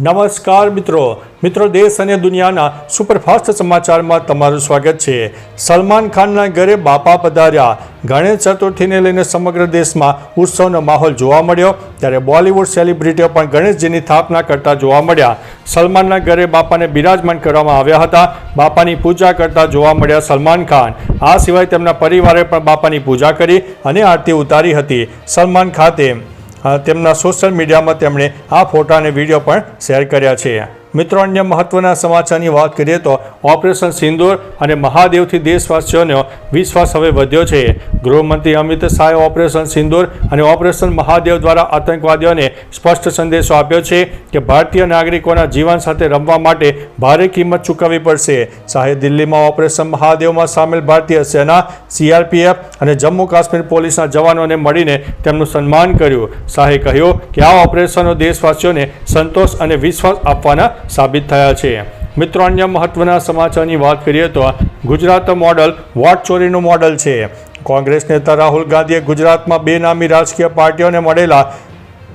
નમસ્કાર મિત્રો. મિત્રો, દેશ અને દુનિયાના સુપરફાસ્ટ સમાચારમાં તમારું સ્વાગત છે. સલમાન ખાનના ઘરે બાપા પધાર્યા. ગણેશ ચતુર્થીને લઈને સમગ્ર દેશમાં ઉત્સવનો માહોલ જોવા મળ્યો. ત્યારે બોલિવૂડ સેલિબ્રિટીઓ પણ ગણેશજીની સ્થાપના કરતા જોવા મળ્યા. સલમાનના ઘરે બાપાને બિરાજમાન કરવામાં આવ્યા હતા. બાપાની પૂજા કરતા જોવા મળ્યા સલમાન ખાન. આ સિવાય તેમના પરિવારે પણ બાપાની પૂજા કરી અને આરતી ઉતારી હતી. સલમાન ખાતે તેમના સોશિયલ મીડિયામાં તેમણે આ ફોટા અને વીડિયો પણ શેર કર્યા છે. મિત્રો, અન્ય મહત્વના સમાચારની વાત કરીએ તો ઓપરેશન સિંદૂર અને મહાદેવથી દેશવાસીઓનો વિશ્વાસ હવે વધ્યો છે. ગૃહમંત્રી અમિત શાહે ઓપરેશન સિંદૂર અને ઓપરેશન મહાદેવ દ્વારા આતંકવાદીઓને સ્પષ્ટ સંદેશો આપ્યો છે કે ભારતીય નાગરિકોના જીવન સાથે રમવા માટે ભારે કિંમત ચૂકવવી પડશે. શાહે દિલ્હીમાં ઓપરેશન મહાદેવમાં સામેલ ભારતીય સેના, સીઆરપીએફ અને જમ્મુ કાશ્મીર પોલીસના જવાનોને મળીને તેમનું સન્માન કર્યું. શાહે કહ્યું કે આ ઓપરેશનો દેશવાસીઓને સંતોષ અને વિશ્વાસ આપવાના સાબિત થયા છે. મિત્રો, અન્ય મહત્વના સમાચારની વાત કરીએ તો ગુજરાત મોડલ વોટ ચોરીનું મોડલ છે. કોંગ્રેસ નેતા રાહુલ ગાંધીએ ગુજરાતમાં બેનામી રાજકીય પાર્ટીઓને મળેલા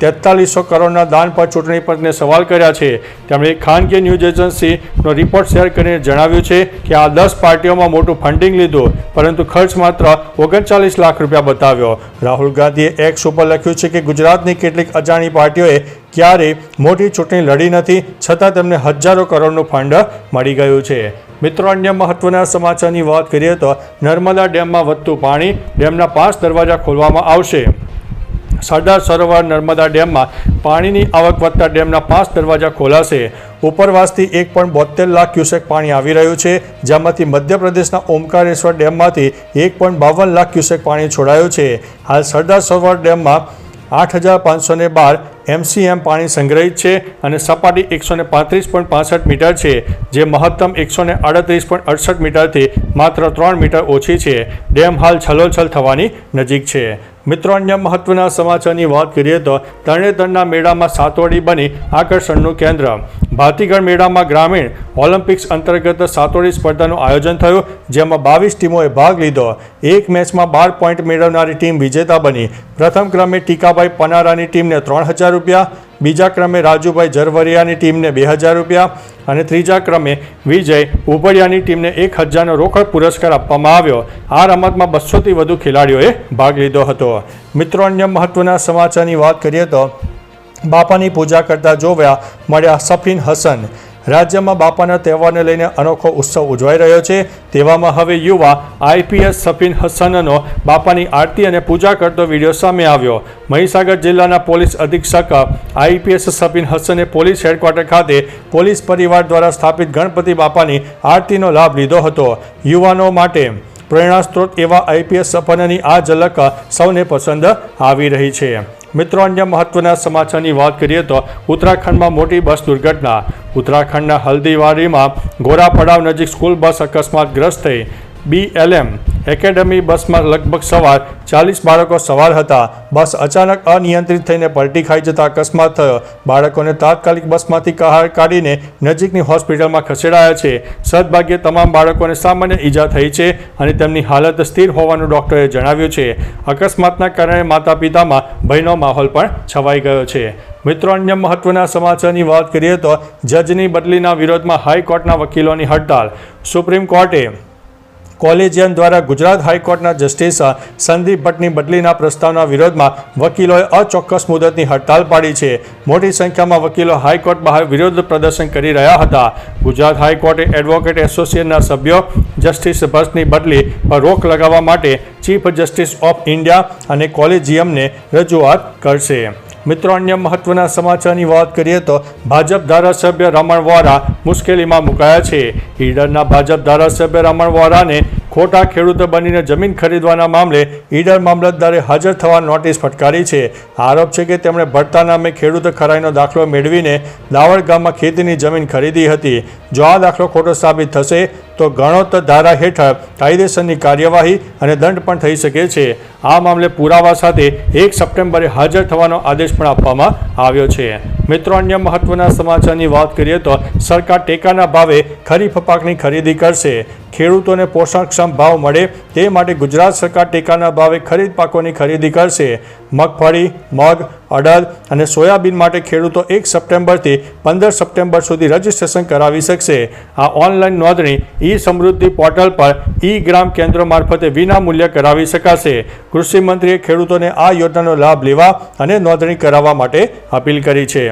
તેતાલીસો કરોડના દાન પર ચૂંટણી પંચને સવાલ કર્યા છે. તેમણે ખાનગી ન્યૂઝ એજન્સીનો રિપોર્ટ શેર કરીને જણાવ્યું છે કે આ દસ પાર્ટીઓમાં મોટું ફંડિંગ લીધું, પરંતુ ખર્ચ માત્ર ઓગણચાલીસ લાખ રૂપિયા બતાવ્યો. રાહુલ ગાંધીએ એક્સ ઉપર લખ્યું છે કે ગુજરાતની કેટલીક અજાણી પાર્ટીઓએ ક્યારેય મોટી ચૂંટણી લડી નથી છતાં તેમને હજારો કરોડનું ફંડ મળી ગયું છે. મિત્રો, અન્ય મહત્વના સમાચારની વાત કરીએ તો નર્મદા ડેમમાં વધતું પાણી ડેમના પાંચ દરવાજા ખોલવામાં આવશે. સરદાર સરોવર નર્મદા ડેમમાં પાણીની આવક વધતા ડેમના પાંચ દરવાજા ખોલાશે. ઉપરવાસથી એક પણ બોતેર લાખ ક્યુસેક પાણી આવી રહ્યું છે, જેમાંથી મધ્યપ્રદેશના ઓમકારેશ્વર ડેમમાંથી એક પણ બાવન લાખ ક્યુસેક પાણી છોડાયું છે. હાલ સરદાર સરોવર ડેમમાં આઠ હજાર પાંચસો ને બાર એમસીએમ પાણી સંગ્રહિત છે અને સપાટી એકસો ને પાંત્રીસ પોઈન્ટ પાસઠ મીટર છે, જે મહત્તમ એકસો ને આડત્રીસ પોઈન્ટ અડસઠ મીટરથી માત્ર ત્રણ મીટર ઓછી છે. ડેમ હાલ છલોછલ થવાની નજીક છે. મિત્રો, અન્ય મહત્વના સમાચારની વાત કરીએ તો તરણેતરના મેળામાં સાતવડી બની આકર્ષણનું કેન્દ્ર. ભાતીગઢ મેળામાં ગ્રામીણ ઓલિમ્પિક્સ અંતર્ગત સાતોડી સ્પર્ધાનું આયોજન થયું, જેમાં બાવીસ ટીમોએ ભાગ લીધો. એક મેચમાં બાર પોઈન્ટ મેળવનારી ટીમ વિજેતા બની. પ્રથમ ક્રમે ટીકાભાઈ પનારાની ટીમને ત્રણ હજાર રૂપિયા, બીજા ક્રમે રાજુભાઈ ઝરવરિયાની ટીમને બે હજાર રૂપિયા અને ત્રીજા ક્રમે વિજય ઉપડિયાની ટીમને એક હજારનો રોકડ પુરસ્કાર આપવામાં આવ્યો. આ રમતમાં બસોથી વધુ ખેલાડીઓએ ભાગ લીધો હતો. મિત્રો, અન્ય મહત્વના સમાચારની વાત કરીએ તો બાપાની પૂજા કરતા જોવ્યા મળ્યા સફીન હસન. રાજ્યમાં બાપાના તહેવારને લઈને અનોખો ઉત્સવ ઉજવાઈ રહ્યો છે. તેવામાં હવે યુવા આઈપીએસ સફીન હસનનો બાપાની આરતી અને પૂજા કરતો વીડિયો સામે આવ્યો. મહીસાગર જિલ્લાના પોલીસ અધિક્ષક આઈપીએસ સફીન હસને પોલીસ હેડક્વાર્ટર ખાતે પોલીસ પરિવાર દ્વારા સ્થાપિત ગણપતિ બાપાની આરતીનો લાભ લીધો હતો. યુવાનો માટે પ્રેરણા સ્ત્રોત એવા આઈપીએસ સફનની આ ઝલક સૌને પસંદ આવી રહી છે. મિત્રો, અન્ય મહત્વના સમાચારની વાત કરીએ તો ઉત્તરાખંડમાં મોટી બસ દુર્ઘટના. ઉત્તરાખંડના હલ્દીવાડીમાં ગોરા પડાવ નજીક સ્કૂલ બસ અકસ્માતગ્રસ્ત થઈ. બીએલએમ એકેડમી બસમાં લગભગ સવાર ચાલીસ બાળકો સવાર હતા. બસ અચાનક અનિયંત્રિત થઈને પલટી ખાઈ જતા અકસ્માત થયો. બાળકોને તાત્કાલિક બસમાંથી બહાર કાઢીને નજીકની હોસ્પિટલમાં ખસેડાયા છે. સદભાગ્યે તમામ બાળકોને સામાન્ય ઈજા થઈ છે અને તેમની હાલત સ્થિર હોવાનું ડોક્ટરે જણાવ્યું છે. અકસ્માતના કારણે માતા પિતામાં ભયનો માહોલ પણ છવાઈ ગયો છે. મિત્રો, અન્ય મહત્વના સમાચારની વાત કરીએ તો જજની બદલીના વિરોધમાં હાઈકોર્ટના વકીલોની હડતાલ સુપ્રીમ કોર્ટે કોલેજિયન દ્વારા ગુજરાત હાઈકોર્ટના જસ્ટિસ સંદીપ ભટ્ટની બદલીના પ્રસ્તાવના વિરોધમાં વકીલોએ અચોક્કસ મુદતની હડતાલ પાડી છે. મોટી સંખ્યામાં વકીલો હાઈકોર્ટ બહાર વિરોધ પ્રદર્શન કરી રહ્યા હતા. ગુજરાત હાઈકોર્ટે એડવોકેટ એસોસિએશનના સભ્યો જસ્ટિસ ભટ્ટની બદલી પર રોક લગાવવા માટે ચીફ જસ્ટિસ ઓફ ઇન્ડિયા અને કોલેજિયમને રજૂઆત કરશે. મિત્રો, અન્ય મહત્વના સમાચારની વાત કરીએ તો ભાજપ ધારાસભ્ય રમણ વોરા મુશ્કેલીમાં મુકાયા છે. ઈડરના ભાજપ ધારાસભ્ય રમણ વોરાને ખોટા ખેડૂતો બનીને જમીન ખરીદવાના મામલે ઈડર મામલતદારે હાજર થવા નોટિસ ફટકારી છે. આરોપ છે કે તેમણે ભરતા નામે ખેડૂત ખરાઈનો દાખલો મેળવીને દાવડ ગામમાં ખેતીની જમીન ખરીદી હતી. જો આ દાખલો ખોટો સાબિત થશે, તો ગણોત ધારા હેઠળ કાયદેસરની કાર્યવાહી અને દંડ પણ થઈ શકે છે. આ મામલે પુરાવા સાથે એક સપ્ટેમ્બરે હાજર થવાનો આદેશ પણ આપવામાં આવ્યો છે. મિત્રો, અન્ય મહત્વના સમાચારની વાત કરીએ તો સરકાર ટેકાના ભાવે ખરીફ પાકની ખરીદી કરશે. ખેડૂતોને પોષણક્ષમ ભાવ મળે તે માટે ગુજરાત સરકાર ટેકાના ભાવે ખરીદ પાકોની ખરીદી કરશે. મગફળી, મગ, અડદ અને સોયાબીન માટે ખેડૂતો એક સપ્ટેમ્બરથી પંદર સપ્ટેમ્બર સુધી રજીસ્ટ્રેશન કરાવી શકશે. આ ઓનલાઈન નોંધણી ઈ સમૃદ્ધિ પોર્ટલ પર ઈ ગ્રામ કેન્દ્રો મારફતે વિનામૂલ્ય કરાવી શકાશે. કૃષિ મંત્રીએ ખેડૂતોને આ યોજનાનો લાભ લેવા અને નોંધણી કરાવવા માટે અપીલ કરી છે.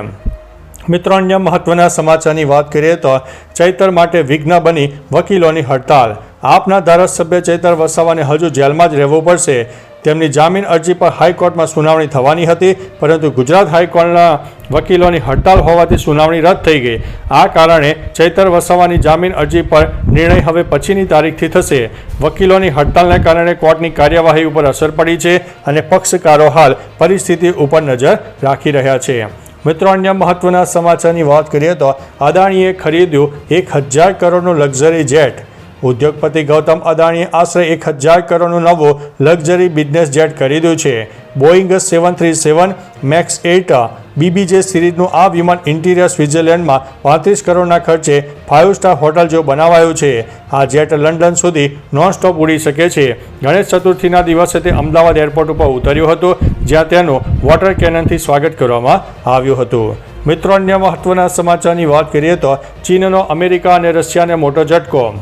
મિત્રો, અન્ય મહત્વના સમાચારની વાત કરીએ તો ચૈતર માટે વિઘ્ન બની વકીલોની હડતાલ આપના ધારાસભ્ય ચૈતર વસાવાને હજુ જેલમાં જ રહેવું પડશે. તેમની જામીન અરજી પર હાઈકોર્ટમાં સુનાવણી થવાની હતી, પરંતુ ગુજરાત હાઈકોર્ટના વકીલોની હડતાલ હોવાથી સુનાવણી રદ થઈ ગઈ. આ કારણે ચૈતર વસાવાની જામીન અરજી પર નિર્ણય હવે પછીની તારીખથી થશે. વકીલોની હડતાલને કારણે કોર્ટની કાર્યવાહી ઉપર અસર પડી છે અને પક્ષકારો હાલ પરિસ્થિતિ ઉપર નજર રાખી રહ્યા છે. મિત્રો અન્ય મહત્વના સમાચારની વાત કરીએ તો અદાણીએ ખરીદ્યું એક હજાર કરોડનું લક્ઝરી જેટ. ઉદ્યોગપતિ ગૌતમ અદાણીએ આશરે એક હજાર કરોડનું નવું લક્ઝરી બિઝનેસ જેટ ખરીદ્યું છે. Boeing seven three seven, Max eight BBJ સિરીઝનું આ વિમાન ઇન્ટિરિયર સ્વિટ્ઝરલેન્ડમાં પાંત્રીસ કરોડના ખર્ચે ફાઇવ સ્ટાર હોટલ જેવું બનાવાયું છે. આ જેટ લંડન સુધી નોન સ્ટોપ ઉડી શકે છે. ગણેશ ચતુર્થીના દિવસે તે અમદાવાદ એરપોર્ટ ઉપર ઉતર્યું હતું, જ્યાં તેનું વોટર કેનનથી સ્વાગત કરવામાં આવ્યું હતું. મિત્રો, અન્ય મહત્વના સમાચારની વાત કરીએ તો ચીનનો અમેરિકા અને રશિયાને મોટો ઝટકો.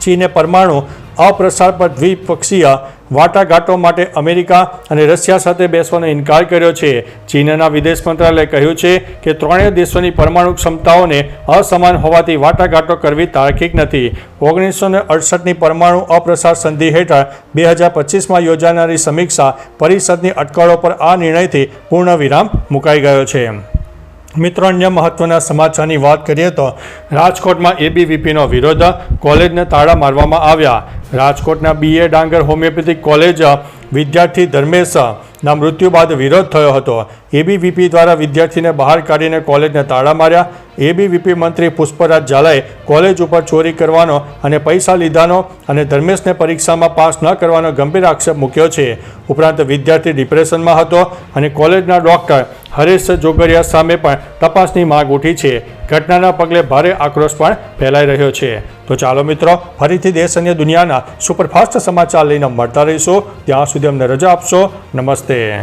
ચીને પરમાણુ અપ્રસાર પર દ્વિપક્ષીય વાટાઘાટો માટે અમેરિકા અને રશિયા સાથે બેસવાનો ઇનકાર કર્યો છે. ચીનના વિદેશ મંત્રાલયે કહ્યું છે કે ત્રણેય દેશોની પરમાણુ ક્ષમતાઓને અસમાન હોવાથી વાટાઘાટો કરવી તાર્કિક નથી. ઓગણીસો ને અડસઠની પરમાણુ અપ્રસાર સંધિ હેઠળ બે હજાર પચીસમાં યોજાનારી સમીક્ષા પરિષદની અટકળો પર આ નિર્ણયથી પૂર્ણ વિરામ મુકાઈ ગયો છે. મિત્રો, અન્ય મહત્વના સમાચારની વાત કરીએ તો રાજકોટમાં એબીવીપીનો વિરોધ. કોલેજને તાળા મારવામાં આવ્યા. રાજકોટના બીએ ડાંગર હોમિયોપેથિક કોલેજ વિદ્યાર્થી ધર્મેશ ના મૃત્યુ બાદ વિરોધ થયો હતો. એબીવીપી દ્વારા વિદ્યાર્થીને બહાર કાઢીને કોલેજને તાળા માર્યા. એબીવીપી મંત્રી પુષ્પરાજ ઝાલાએ કોલેજ ઉપર ચોરી કરવાનો અને પૈસા લીધાનો અને ધર્મેશને પરીક્ષામાં પાસ ન કરવાનો ગંભીર આક્ષેપ મૂક્યો છે. ઉપરાંત વિદ્યાર્થી ડિપ્રેશનમાં હતો અને કોલેજના ડોક્ટર હરેશ જોગરિયા સામે પણ તપાસની માંગ ઉઠી છે. ઘટનાના પગલે ભારે આક્રોશ પણ ફેલાઈ રહ્યો છે. તો ચાલો મિત્રો, ફરીથી દેશ અને દુનિયાના સુપરફાસ્ટ સમાચાર લઈને મળતા રહીશું. ત્યાં સુધી અમને રજા આપશો. નમસ્તે.